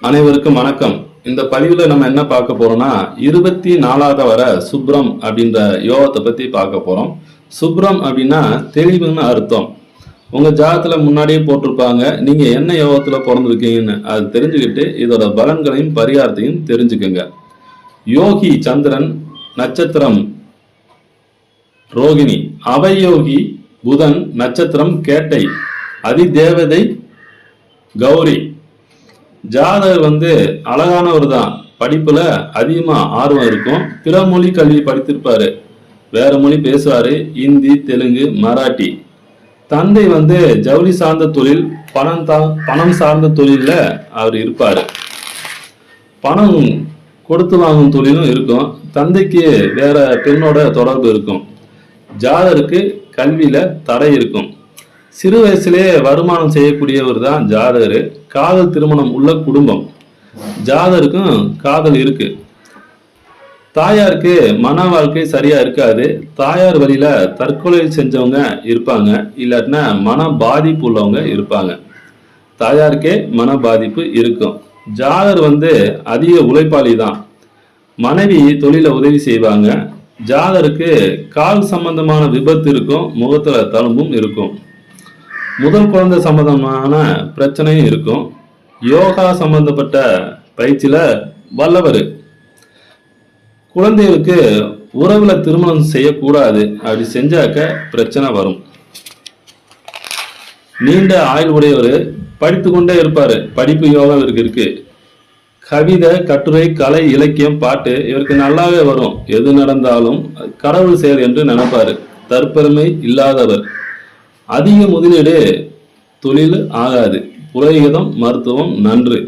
அனைவருக்கும் வணக்கம். இந்த பதிவுல நம்ம என்ன பார்க்க போறோம்னா இருபத்தி நாலாவது வர சுப்ரம் அப்படின்ற யோகத்தை பத்தி பார்க்க போறோம். சுப்ரம் அப்படின்னா தெளிவுன்னு அர்த்தம். உங்க ஜாதத்துல முன்னாடியே போட்டிருப்பாங்க. நீங்க என்ன யோகத்துல பிறந்திருக்கீங்கன்னு அது தெரிஞ்சுக்கிட்டு இதோட பலன்களையும் பரிகாரத்தையும் தெரிஞ்சுக்கோங்க. யோகி சந்திரன் நட்சத்திரம் ரோகிணி. அவயோகி புதன் நட்சத்திரம் கேட்டை. அதிதேவதை கௌரி. ஜாதகர் வந்து அழகானவர் தான் படிப்புல அதிகமா ஆர்வம் இருக்கும். பிற மொழி கல்வி படித்திருப்பாரு. வேற மொழி பேசுவாரு. இந்தி தெலுங்கு மராட்டி. தந்தை வந்து ஜவுளி சார்ந்த தொழில் பணம் தா பணம் சார்ந்த தொழிலில் அவர் இருப்பாரு. பணம் கொடுத்து வாங்கும் தொழிலும் இருக்கும். தந்தைக்கு வேற பெண்ணோட தொடர்பு இருக்கும். ஜாதருக்கு கல்வியில தடை இருக்கும். சிறு வயசுலே வருமானம் செய்யக்கூடியவர் தான் ஜாதகர். காதல் திருமணம் உள்ள குடும்பம். ஜாதருக்கும் காதல் இருக்கு. தாயாருக்கு மன வாழ்க்கை சரியா இருக்காது. தாயார் வழியில தற்கொலை செஞ்சவங்க இருப்பாங்க. இல்லாட்டினா மன பாதிப்பு உள்ளவங்க இருப்பாங்க. தாயாருக்கே மன பாதிப்பு இருக்கும். ஜாதர் வந்து அதிக உழைப்பாளி தான். மனைவி தொழில உதவி செய்வாங்க. ஜாதருக்கு கால் சம்பந்தமான விபத்து இருக்கும். முகத்துல தழும்பும் இருக்கும். முதல் குழந்தை சம்பந்தமான பிரச்சனையும் இருக்கும். யோகா சம்பந்தப்பட்ட பயிற்சியில வல்லவர். குழந்தைகளுக்கு உறவுல திருமணம் செய்யக்கூடாது. அப்படி செஞ்சாக்க பிரச்சனை வரும். நீண்ட ஆயுள் உடையவர் படித்து கொண்டே இருப்பாரு. படிப்பு யோகா இவருக்கு இருக்கு. கவிதை கட்டுரை கலை இலக்கியம் பாட்டு இவருக்கு நல்லாவே வரும். எது நடந்தாலும் கடவுள் செயல் என்று நினைப்பாரு. தற்பெருமை இல்லாதவர். அதிக முதலீடு தொழில் ஆகாது. புரோகிதம் மருத்துவம் நன்று.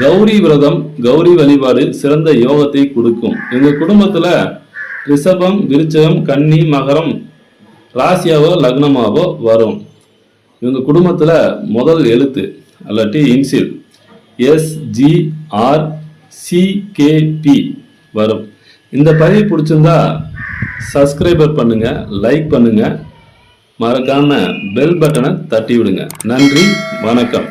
கௌரி விரதம் கௌரி வழிபாடு சிறந்த யோகத்தை கொடுக்கும். எங்கள் குடும்பத்தில் ரிஷபம் விருச்சகம் கன்னி மகரம் ராசியாவோ லக்னமாவோ வரும். இவங்க குடும்பத்தில் முதல் எழுத்து அல்லாட்டி இன்சில் எஸ்ஜிஆர் சிகேபி வரும். இந்த பதிவு பிடிச்சிருந்தா சப்ஸ்கிரைபர் பண்ணுங்கள் லைக் பண்ணுங்கள் மறக்காம பெல் பட்டனை தட்டி விடுங்க நன்றி வணக்கம்.